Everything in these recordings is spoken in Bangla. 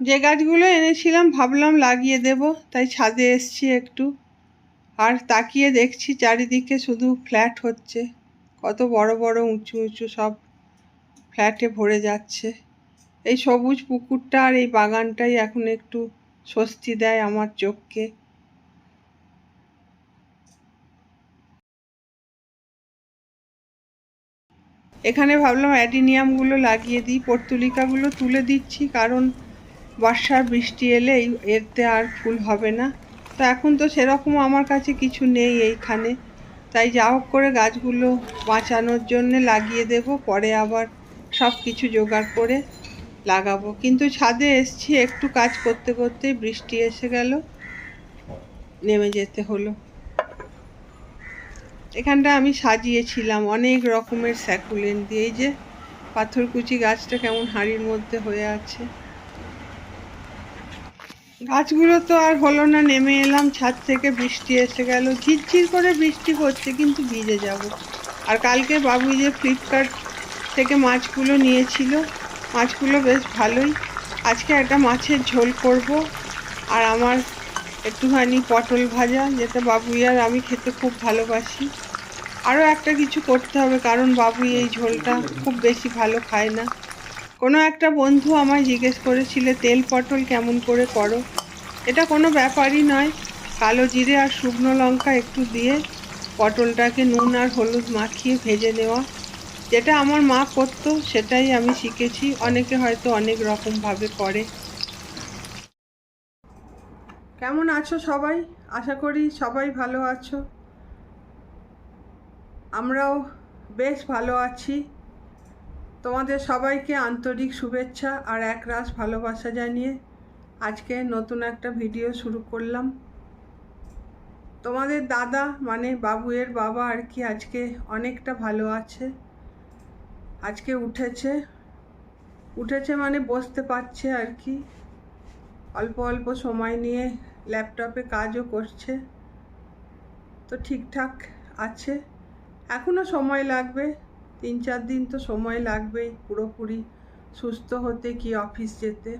যে গাছগুলো এনেছিলাম, ভাবলাম লাগিয়ে দেব, তাই ছাদে এসছি একটু। আর তাকিয়ে দেখছি চারিদিকে শুধু ফ্ল্যাট হচ্ছে। কত বড় বড়, উঁচু উঁচু সব ফ্ল্যাটে ভরে যাচ্ছে। এই সবুজ পুকুরটা আর এই বাগানটাই এখন একটু স্বস্তি দেয় আমার চোখকে। এখানে ভাবলাম অ্যাডিনিয়ামগুলো লাগিয়ে দিই, পর্তুলিকাগুলো তুলে দিচ্ছি, কারণ বর্ষার বৃষ্টি এলেই এতে আর ফুল হবে না। তো এখন তো সেরকম আমার কাছে কিছু নেই এইখানে। তাই যা হোক করে গাছগুলো বাঁচানোর জন্য লাগিয়ে দেব, পরে আবার সব কিছু জোগাড় করে লাগাবো। কিন্তু ছাদে এসছি, একটু কাজ করতে করতে বৃষ্টি এসে গেল, নেমে যেতে হলো। এখানটা আমি সাজিয়েছিলাম অনেক রকমের স্যাকুলেন দিয়ে যে পাথরকুচি গাছটা কেমন হাড়ির মধ্যে হয়ে আছে। গাছগুলো তো আর হলো না, নেমে এলাম, ছাদ থেকে বৃষ্টি এসে গেল। ঝিরঝির করে বৃষ্টি পড়ছে কিন্তু ভিজে যাব। আর কালকে বাবু যে ফ্লিপকার্ট থেকে মাছগুলো নিয়েছিল, মাছগুলো বেশ ভালোই। আজকে একটা মাছের ঝোল করব, আর আমার একটুখানি পটল ভাজা, যেটা বাবুই আর আমি খেতে খুব ভালোবাসি। আরও একটা কিছু করতে হবে, কারণ বাবুই এই ঝোলটা খুব বেশি ভালো খায় না। কোনো একটা বন্ধু আমায় জিজ্ঞেস করেছিলে, তেল পটল কেমন করে করো? এটা কোনো ব্যাপারই নয়। কালো জিরে আর শুকনো লঙ্কা একটু দিয়ে পটলটাকে নুন আর হলুদ মাখিয়ে ভেজে নেওয়া। যেটা আমার মা করতো, সেটাই আমি শিখেছি। অনেকে হয়তো অনেক রকমভাবে করে। কেমন আছো সবাই? আশা করি সবাই ভালো আছো। আমরাও বেশ ভালো আছি। তোমাদের সবাইকে আন্তরিক শুভেচ্ছা আর একরাশ ভালোবাসা জানিয়ে আজকে নতুন একটা ভিডিও শুরু করলাম। তোমাদের দাদা মানে বাবুয়ের বাবা আর কি আজকে অনেকটা ভালো আছে। আজকে উঠেছে। উঠেছে মানে বসতে পারছে আর কি। অল্প অল্প সময় নিয়ে ল্যাপটপে কাজও করছে। তো ঠিকঠাক আছে। এখনও সময় লাগবে। তিন চার দিন তো সময় লাগবেই পুরোপুরি। সুস্থ হতে কি অফিস যেতে?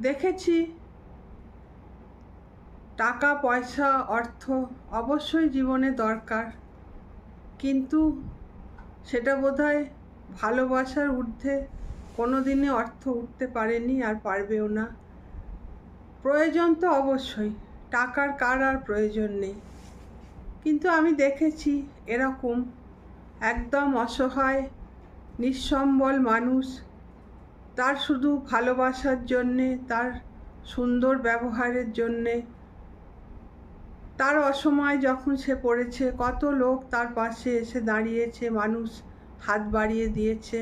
দেখেছি। টাকা, পয়সা, অর্থ অবশ্যই জীবনে দরকার। কিন্তু সেটা বোধহয় ভালোবাসার ঊর্ধ্বে কোনো দিনে অর্থ উঠতে পারেনি আর পারবেও না। প্রয়োজন তো অবশ্যই। টাকার কার আর প্রয়োজন নেই। কিন্তু আমি দেখেছি এরকম। একদম অসহায়, নিঃসম্বল মানুষ। তার শুধু ভালোবাসার জন্যে, তার সুন্দর ব্যবহারের জন্যে। তার অসময় যখন সে পড়েছে, কত লোক তার পাশে এসে দাঁড়িয়েছে, মানুষ হাত বাড়িয়ে দিয়েছে।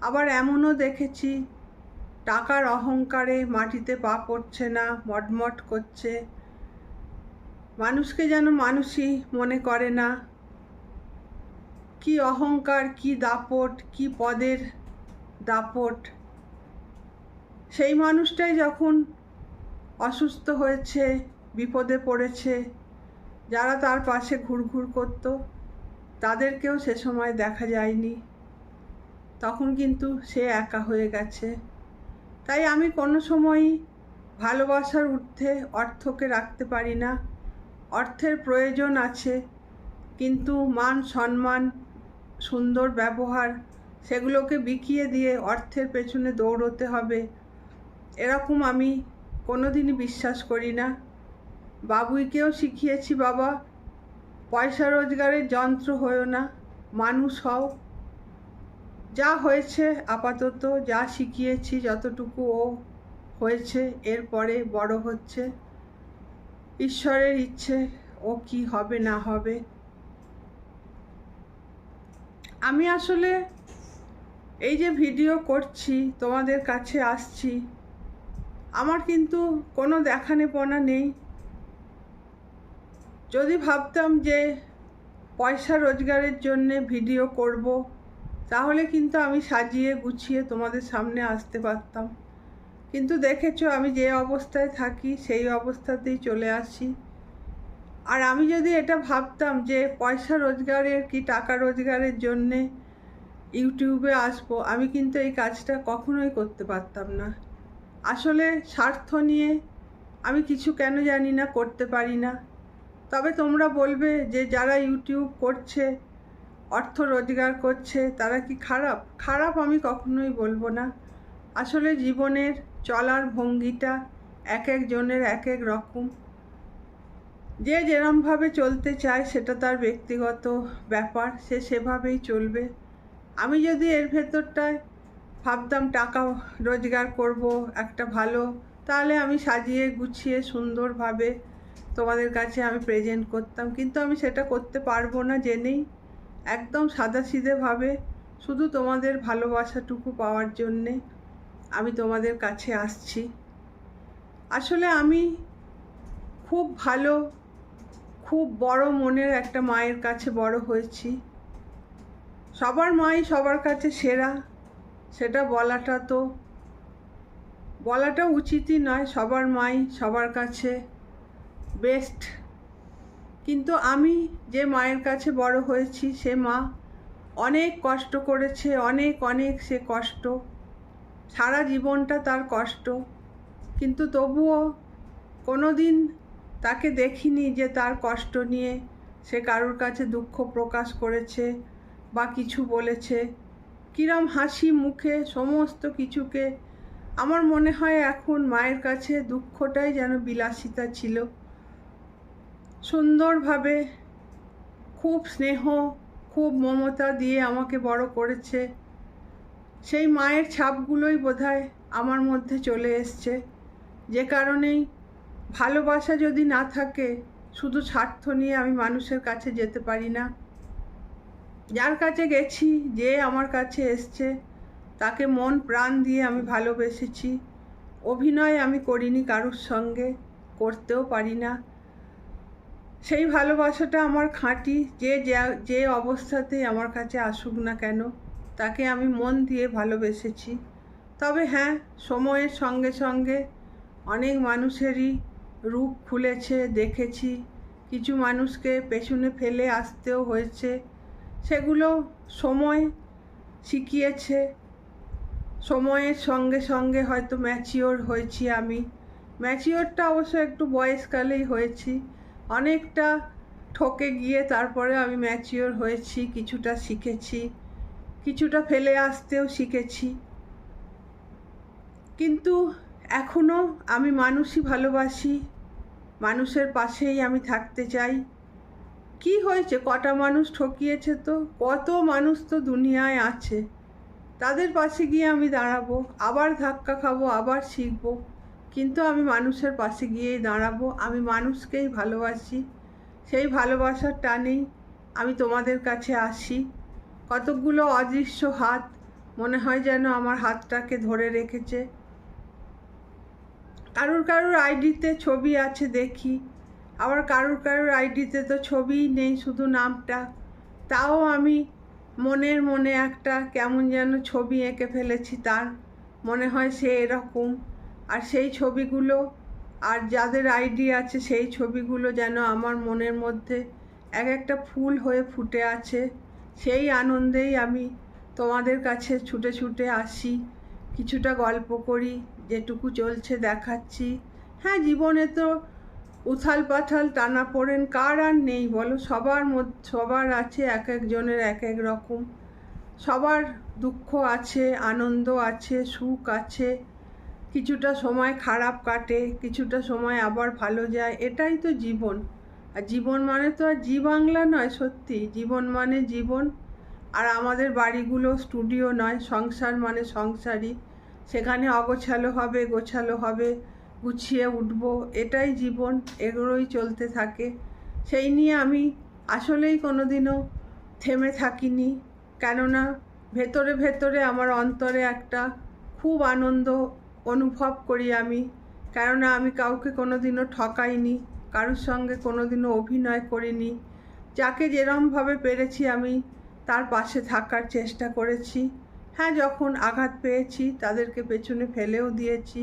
আবার এমনও দেখেছি, টাকার অহংকারে মাটিতে পা পড়ছে না, মটমট করছে। মানুষকে যেন মানুষই মনে করে না। কি অহংকার, কি দাপট, কি পদের দাপট। সেই মানুষটাই যখন অসুস্থ হয়েছে, বিপদে পড়েছে, যারা তার পাশে ঘুরঘুর করত, তাদেরকেও সে সময় দেখা যায়নি। তখন কিন্তু সে একা হয়ে গেছে। তাই আমি কোনো সময়ই ভালোবাসার ঊর্ধ্বে অর্থকে রাখতে পারি না। অর্থের প্রয়োজন আছে, কিন্তু মান, সম্মান, সুন্দর ব্যবহার, সেগুলোকে বিকিয়ে দিয়ে অর্থের পেছনে দৌড়তে হবে। এরকম আমি কোনোদিনই বিশ্বাস করি না। বাবুইকেও শিখিয়েছি, বাবা, পয়সা রোজগারের যন্ত্র হয়েও না, মানুষ হও। যা হয়েছে আপাতত, যা শিখিয়েছি, যতটুকু ও হয়েছে, এরপরে বড় হচ্ছে। ঈশ্বরের ইচ্ছে, ও কি হবে, না হবে। আমি আসলে এই যে ভিডিও করছি, তোমাদের কাছে আসছি, আমার কিন্তু কোনো দেখানেপনা নেই। যদি ভাবতাম যে পয়সা রোজগারের জন্যে ভিডিও করব, তাহলে কিন্তু আমি সাজিয়ে গুছিয়ে তোমাদের সামনে আসতে পারতাম। কিন্তু দেখেছ, আমি যে অবস্থায় থাকি, সেই অবস্থাতেই চলে আসি। আর আমি যদি এটা ভাবতাম যে পয়সা রোজগারের কি টাকা রোজগারের জন্যে ইউটিউবে আসব, আমি কিন্তু এই কাজটা কখনোই করতে পারতাম না। আসলে স্বার্থ নিয়ে আমি কিছু কেন জানি না, করতে পারি না। তবে তোমরা বলবে যে যারা ইউটিউব করছে, অর্থ রোজগার করছে, তারা কি খারাপ? খারাপ আমি কখনোই বলব না। আসলে জীবনের চলার ভঙ্গিটা এক একজনের এক এক রকম। যে যেরমভাবে চলতে চায় সেটা তার ব্যক্তিগত ব্যাপার, সে সেভাবেই চলবে। আমি যদি এর ভেতরটায় ভাবতাম টাকা রোজগার করব, একটা ভালো, তাহলে আমি সাজিয়ে গুছিয়ে সুন্দরভাবে তোমাদের কাছে আমি প্রেজেন্ট করতাম। কিন্তু আমি সেটা করতে পারব না জেনেই। একদম সাদাসিধেভাবে শুধু তোমাদের ভালোবাসাটুকু পাওয়ার জন্যে। আমি তোমাদের কাছে আসছি। আসলে আমি খুব ভালো, খুব বড় মনের একটা মায়ের কাছে বড় হয়েছি। সবার মাই সবার কাছে সেরা, সেটা বলাটা তো, বলাটা উচিতই নয়, সবার মাই সবার কাছে বেস্ট কিন্তু আমি যে মায়ের কাছে বড় হয়েছি, সে মা অনেক কষ্ট করেছে, অনেক অনেক সে কষ্ট। সারা জীবনটা তার কষ্ট। কিন্তু তবুও কোনো দিন তাকে দেখিনি যে তার কষ্ট নিয়ে সে কারোর কাছে দুঃখ প্রকাশ করেছে বা কিছু বলেছে। কিরম হাসি মুখে সমস্ত কিছুকে আমার মনে হয় এখন মায়ের কাছে দুঃখটাই যেন বিলাসিতা ছিল। সুন্দরভাবে খুব স্নেহ, খুব মমতা দিয়ে আমাকে বড় করেছে। সেই মায়ের ছাপগুলোই বোধহয় আমার মধ্যে চলে এসছে। যে কারণেই ভালোবাসা যদি না থাকে, শুধু স্বার্থ নিয়ে আমি মানুষের কাছে যেতে পারি না। যার কাছে গেছি, যে আমার কাছে এসছে, তাকে মন প্রাণ দিয়ে আমি ভালোবেসেছি। অভিনয় আমি করিনি কারোর সঙ্গে, করতেও পারি না। সেই ভালোবাসাটা আমার খাঁটি, যে যে অবস্থাতেই আমার কাছে আসুক না কেন তাকে আমি মন দিয়ে ভালোবেসেছি। তবে হ্যাঁ সময়ের সঙ্গে সঙ্গে অনেক মানুষেরই রূপ খুলেছে, দেখেছি। কিছু মানুষকে পেছনে ফেলে আসতেও হয়েছে। সেগুলো সময় শিখিয়েছে। সময়ের সঙ্গে সঙ্গে হয়তো ম্যাচিওর হয়েছি আমি। ম্যাচিওরটা অবশ্য একটু বয়সকালেই হয়েছি। অনেকটা ঠকে গিয়ে তারপরে আমি ম্যাচিওর হয়েছি, কিছুটা শিখেছি। কিছুটা ফেলে আসতেও শিখেছি। কিন্তু এখনও আমি মানুষই ভালোবাসি। মানুষের পাশেই আমি থাকতে চাই। কি হয়েছে? কটা মানুষ ঠকিয়েছে তো? কত মানুষ তো দুনিয়ায় আছে। তাদের পাশে গিয়ে আমি দাঁড়াবো, আবার ধাক্কা খাব, আবার শিখব। কিন্তু আমি মানুষের পাশে গিয়েই দাঁড়াবো। আমি মানুষকেই ভালোবাসি। সেই ভালোবাসার টানেই আমি তোমাদের কাছে আসি। কতকগুলো অদৃশ্য হাত মনে হয় যেন আমার হাতটাকে ধরে রেখেছে। কারুর কারুর আইডিতে ছবি আছে দেখি। আবার কারুর কারুর আইডিতে তো ছবিই নেই শুধু নামটা। তাও আমি মনের মনে একটা কেমন যেন ছবি এঁকে ফেলেছি তার। মনে হয় সে এরকম। আর সেই ছবিগুলো, আর যাদের আইডি আছে সেই ছবিগুলো যেন আমার মনের মধ্যে এক একটা ফুল হয়ে ফুটে আছে। সেই আনন্দেই আমি তোমাদের কাছে ছুটে ছুটে আসি, কিছুটা গল্প করি, যেটুকু চলছে দেখাচ্ছি। হ্যাঁ জীবনে তো উথাল পাথাল টানা পড়েন, কার আর নেই বলো? সবার মধ্যে সবার আছে এক একজনের এক এক রকম। সবার দুঃখ আছে, আনন্দ আছে, সুখ আছে, কিছুটা সময় খারাপ কাটে, কিছুটা সময় আবার ভালো যায়, এটাই তো জীবন। আর জীবন মানে তো আর জি বাংলা নয়, সত্যি। জীবন মানে জীবন। আর আমাদের বাড়িগুলো স্টুডিও নয়, সংসার মানে সংসারই। সেখানে অগোছালো হবে, গোছালো হবে, গুছিয়ে উঠব, এটাই জীবন, এগুলোই চলতে থাকে। সেই নিয়ে আমি আসলেই কোনো দিনও থেমে থাকিনি। কেননা ভেতরে ভেতরে আমার অন্তরে একটা খুব আনন্দ অনুভব করি আমি। কেননা আমি কাউকে কোনো দিনও ঠকাইনি। কারোর সঙ্গে কোনো দিনও অভিনয় করিনি। যাকে যেরমভাবে পেরেছি আমি, তার পাশে থাকার চেষ্টা করেছি। হ্যাঁ যখন আঘাত পেয়েছি, তাদেরকে পেছনে ফেলেও দিয়েছি।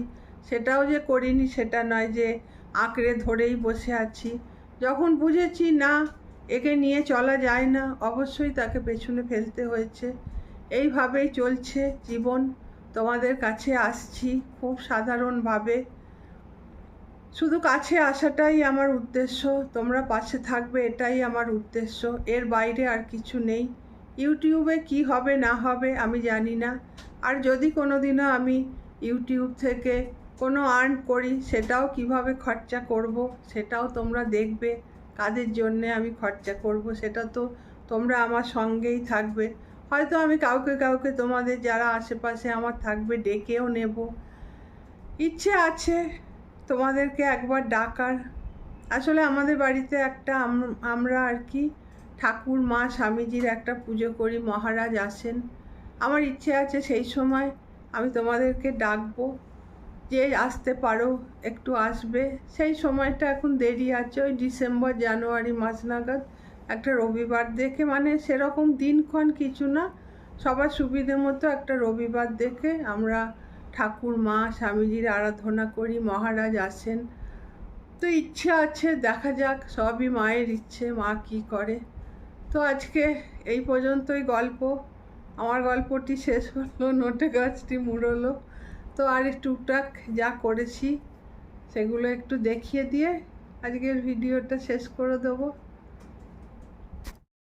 সেটাও যে করিনি, সেটা নয় যে আঁকড়ে ধরেই বসে আছি। যখন বুঝেছি, না, একে নিয়ে চলা যায় না, অবশ্যই তাকে পেছনে ফেলতে হয়েছে। এইভাবেই চলছে জীবন। তোমাদের কাছে আসছি খুব সাধারণভাবে। শুধু কাছে আসাটাই আমার উদ্দেশ্য, তোমরা পাশে থাকবে এটাই আমার উদ্দেশ্য, এর বাইরে আর কিছু নেই। ইউটিউবে কি হবে না হবে আমি জানি না। আর যদি কোনো দিনও আমি ইউটিউব থেকে কোনো আর্ন করি, সেটাও কীভাবে খরচা করব, সেটাও তোমরা দেখবে। কাদের জন্যে আমি খরচা করব, সেটা তো তোমরা আমার সঙ্গেই থাকবে। হয়তো আমি কাউকে কাউকে তোমাদের যারা আশেপাশে আমার থাকবে, ডেকেও নেব। ইচ্ছে আছে তোমাদেরকে একবার ডাকার। আসলে আমাদের বাড়িতে একটা আম- আমরা আর কি ঠাকুর, মা, স্বামীজির একটা পুজো করি, মহারাজ আসেন। আমার ইচ্ছে আছে সেই সময় আমি তোমাদেরকে ডাকবো, যে আসতে পারো, একটু আসবে। সেই সময়টা এখন দেরি আছে, ওই ডিসেম্বর, জানুয়ারি মাস নাগাদ, একটা রবিবার দেখে মানে সেরকম দিনক্ষণ কিছু না, সবার সুবিধে মতো একটা রবিবার দেখে আমরা ঠাকুর মা স্বামীজির আরাধনা করি, মহারাজ আসেন। তো ইচ্ছে আছে, দেখা যাক, সবই মায়ের ইচ্ছে, মা কি করে। তো আজকে এই পর্যন্তই গল্প। আমার গল্পটি শেষ হলো, নোটে গাছটি মুড়লো। তো আর টুকটাক যা করেছি, সেগুলো একটু দেখিয়ে দিয়ে আজকের ভিডিওটা শেষ করে দেবো।